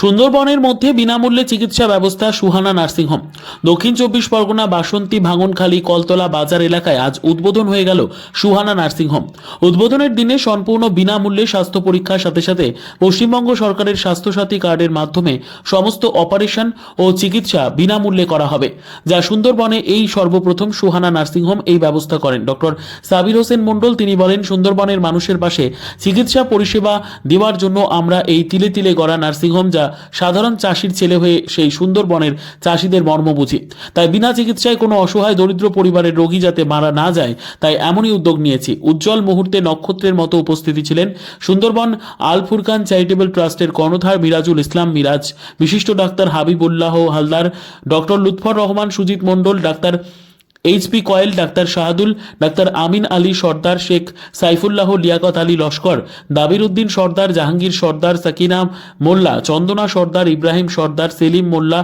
সুন্দরবনের মধ্যে বিনামূল্যে চিকিৎসা ব্যবস্থা সুহানা নার্সিংহোম। দক্ষিণ চব্বিশ পরগনা, বাসন্তী, ভাঙনখালী, কলতলা বাজার এলাকায় আজ উদ্বোধন হয়ে গেল সুহানা নার্সিংহোম। উদ্বোধনের দিনে সম্পূর্ণ বিনামূল্যে স্বাস্থ্য পরীক্ষার সাথে সাথে পশ্চিমবঙ্গ সরকারের স্বাস্থ্যসাথী কার্ডের মাধ্যমে সমস্ত অপারেশন ও চিকিৎসা বিনামূল্যে করা হবে, যা সুন্দরবনে এই সর্বপ্রথম সুহানা নার্সিংহোম এই ব্যবস্থা করেন। ডক্টর সাবির হোসেন মণ্ডল, তিনি বলেন, সুন্দরবনের মানুষের পাশে চিকিৎসা পরিষেবা দেওয়ার জন্য আমরা এই তিলে তিলে গড়া নার্সিংহোম, যা সাধারণ চাষির ছেলে হয়ে সেই সুন্দরবনের চাষিদের মর্ম বুঝি। তাই বিনা চিকিৎসায় কোনো অসহায় দরিদ্র পরিবারের রোগী যাতে মারা না যায়, তাই এমনই উদ্যোগ নিয়েছি। উজ্জ্বল মুহূর্তে নক্ষত্রের মতো উপস্থিতি ছিলেন সুন্দরবন আল ফুরকান চ্যারিটেবল ট্রাস্টের কর্ণধার মিরাজুল ইসলাম মিরাজ, বিশিষ্ট ডাক্তার হাবিবুল্লাহ হালদার, ডক্টর লুৎফর রহমান, সুজিত মণ্ডল, ডাক্তার এইচপি কয়েল, ডাক্তার শাহাদুল, ডাক্তার আমিন আলী, সর্দার শেখ সাইফুল্লাহ, লিয়াকত আলী লস্কর, দাবির উদ্দিন সর্দার, জাহাঙ্গীর সর্দার, সাকিনা মোল্লা, চন্দনা সর্দার, ইব্রাহিম সর্দার, সেলিম মোল্লা,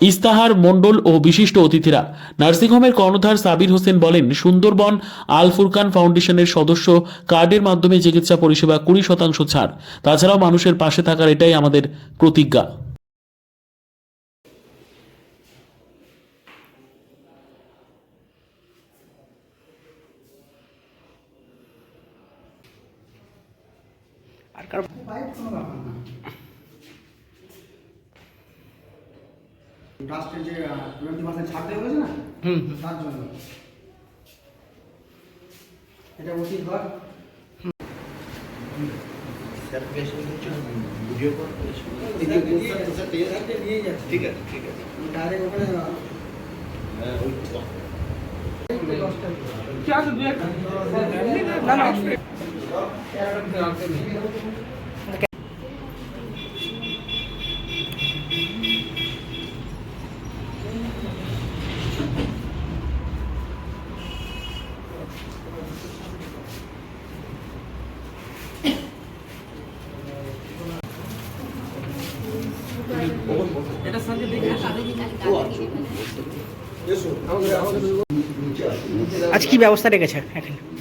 ইস্তাহার মণ্ডল ও বিশিষ্ট অতিথিরা। নার্সিংহোমের কর্ণধার সাবির হোসেন বলেন, সুন্দরবন আল ফুরকান ফাউন্ডেশনের সদস্য কার্ডের মাধ্যমে চিকিৎসা পরিষেবা কুড়ি শতাংশ ছাড়। তাছাড়াও মানুষের পাশে থাকার এটাই আমাদের প্রতিজ্ঞা আর কারও ট্রাস্টের যে টোয়েন্টি পার্সেন্ট ছাড় দেওয়া হয়েছে না হুম তার জন্য এটা উচিত ঘর নিয়ে যাচ্ছে ঠিক আছে ঠিক আছে। ডাইরেক্ট ওখানে না না আজ কি ব্যবস্থা রেখেছে এখানে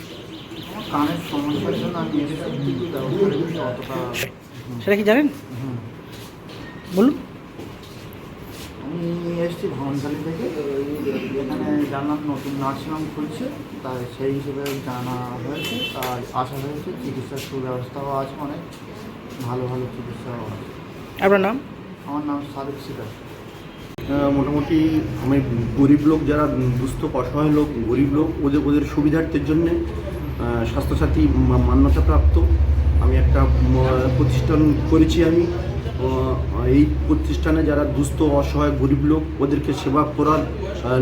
কানের সমস্যার জন্য আমি কিন্তু অতটা সেটা কি জানেন? বলুন। আমি এসেছি ভবনখালি থেকে। এখানে জানলাম নতুন নার্সিংহোম খুলছে। তাই সেই হিসেবে জানা হয়েছে। তাই আসা হয়েছে চিকিৎসার সুব্যবস্থাও আছে অনেক। ভালো ভালো চিকিৎসাও আছে। আপনার নাম? আমার নাম সাদিক সিকার মোটামুটি আমি গরিব লোক যারা দুস্থ অসহায় লোক গরিব লোক ওদের ওদের সুবিধার্থের জন্য স্বাস্থ্যসাথী মান্যতাপ্রাপ্ত। আমি একটা প্রতিষ্ঠান করেছি আমি। এই প্রতিষ্ঠানে যারা দুস্থ অসহায় গরিব লোক ওদেরকে সেবা করার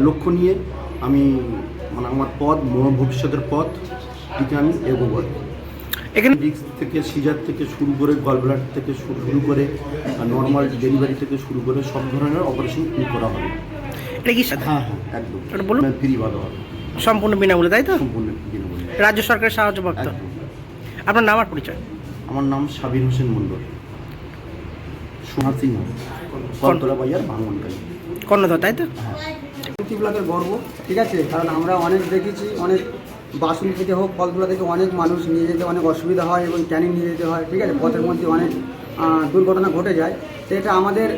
লক্ষ্য নিয়ে আমি মানে আমার পথ ভবিষ্যতের পথ দিকে আমি এগোবো। এখানে ডিক্স থেকে সিজার থেকে শুরু করে গলব্লাড থেকে শুরু শুরু করে নর্মাল ডেলিভারি থেকে শুরু করে সব ধরনের অপারেশন করা হবে। এটা কি হ্যাঁ হ্যাঁ একদম। বলুন। ফ্রি ভালো হবে। সম্পূর্ণ বিনামূল্যে তাই তো? সম্পূর্ণ রাজ্য সরকারের সাহায্যপ্রাপ্ত একদম। আপনার নাম আর পরিচয়? আমার নাম সাবির হোসেন মণ্ডল। সোনা সিংহ। কলতলা বাজার ভাঙনকালী কর্ণধর তাই তো? বাসন্তী ব্লকের গর্ব ঠিক আছে? কারণ আমরা অনেক দেখেছি অনেক বাসন থেকে হোক ফলতলা থেকে অনেক মানুষ নিয়ে যেতে অনেক অসুবিধা হয় এবং ক্যানিং নিয়ে যেতে হয় ঠিক আছে? পথের মধ্যে অনেক দুর্ঘটনা ঘটে যায়। তো এটা আমাদের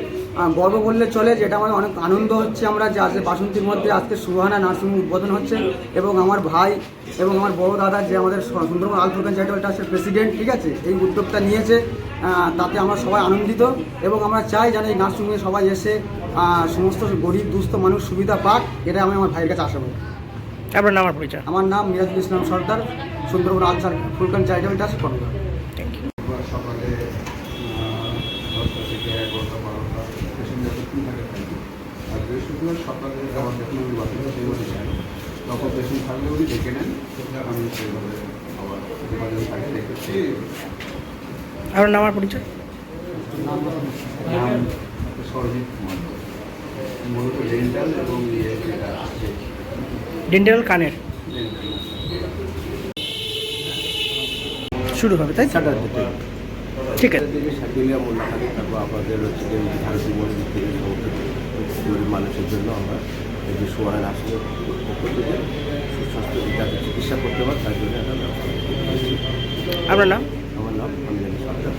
গর্ব বললে চলে যে এটা আমাদের অনেক আনন্দ হচ্ছে আমরা যে আজকে বাসন্তীর মধ্যে আজকে সুহানা নার্সিংহোম উদ্বোধন হচ্ছে এবং আমার ভাই এবং আমার বড় দাদা যে আমাদের সুন্দরবন আলফুরকান চ্যারিটেবল ট্রাস্টের প্রেসিডেন্ট ঠিক আছে? এই উদ্যোগটা নিয়েছে তাতে আমরা সবাই আনন্দিত এবং আমরা চাই যেন এই নার্সিংহোমে সবাই এসে সমস্ত গরিব দুস্থ মানুষ সুবিধা পাক এটা আমি আমার ভাইয়ের কাছে আশা করি। আপনার নাম পরিচয়? আমার নাম মিরাজুল ইসলাম সর্দার সুন্দরবন আলসার ফুলকান চ্যারিটেবল ট্রাস্ট কর্মকর্তা ইউ সকালে থেকে থাকে থাকি আর বৃহস্পতিবার সকালে আমার যখন উনি বাসে সেইভাবে যান তখন পেশেন্ট থাকলে উনি ডেকে নেন আমি সেইভাবে আবার যোগাযোগ থাকে দেখেছি আপনার নাম আর পরিচয়? নাম সরজিৎ কুমার। মূলত রেন্টাল এবং ইয়ে ডেন্টাল কানের। শুরু হবে তাই তো? ঠিক আছে। মোল্লা থাকে তারপর আমাদের হচ্ছে যে ভারতীয় মন্দির থেকে গরিব মানুষের জন্য আমরা এই যে সোয়ার আসলে পক্ষ থেকে সুস্বাস্থ্য চিকিৎসা করতে পারে তার জন্য একটা আপনার নাম? আমার নাম আমি সরকার।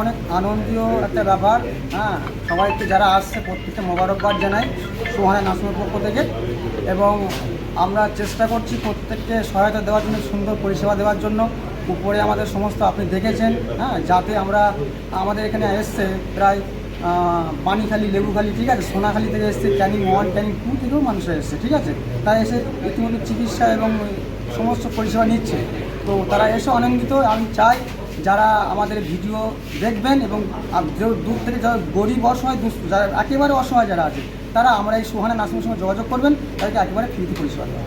অনেক আনন্দীয় একটা ব্যাপার। হ্যাঁ সবাইকে যারা আসছে প্রত্যেককে মোবারকবাদ জানাই সোহানা নাসুমের পক্ষ থেকে। এবং আমরা চেষ্টা করছি প্রত্যেককে সহায়তা দেওয়ার জন্য সুন্দর পরিষেবা দেওয়ার জন্য। উপরে আমাদের সমস্ত আপনি দেখেছেন হ্যাঁ যাতে আমরা, আমাদের এখানে এসছে প্রায় পানিখালি লেবুখালি, ঠিক আছে, সোনাখালি থেকে এসছে ক্যানিং ওয়ান, ক্যানিং টু থেকেও মানুষ এসছে, ঠিক আছে তারা এসে ইতিমধ্যে চিকিৎসা এবং সমস্ত পরিষেবা নিচ্ছে তো তারা এসে আনন্দিত, আমি চাই যারা আমাদের ভিডিও দেখবেন এবং দূর থেকে যারা গরিব অসহায় যারা একেবারে অসহায় যারা আছে, তারা আমরা এই সুহানা নার্সিংয়ের সঙ্গে যোগাযোগ করবেন, তাদেরকে একেবারে ফ্রিতে পরিষেবা দেওয়া।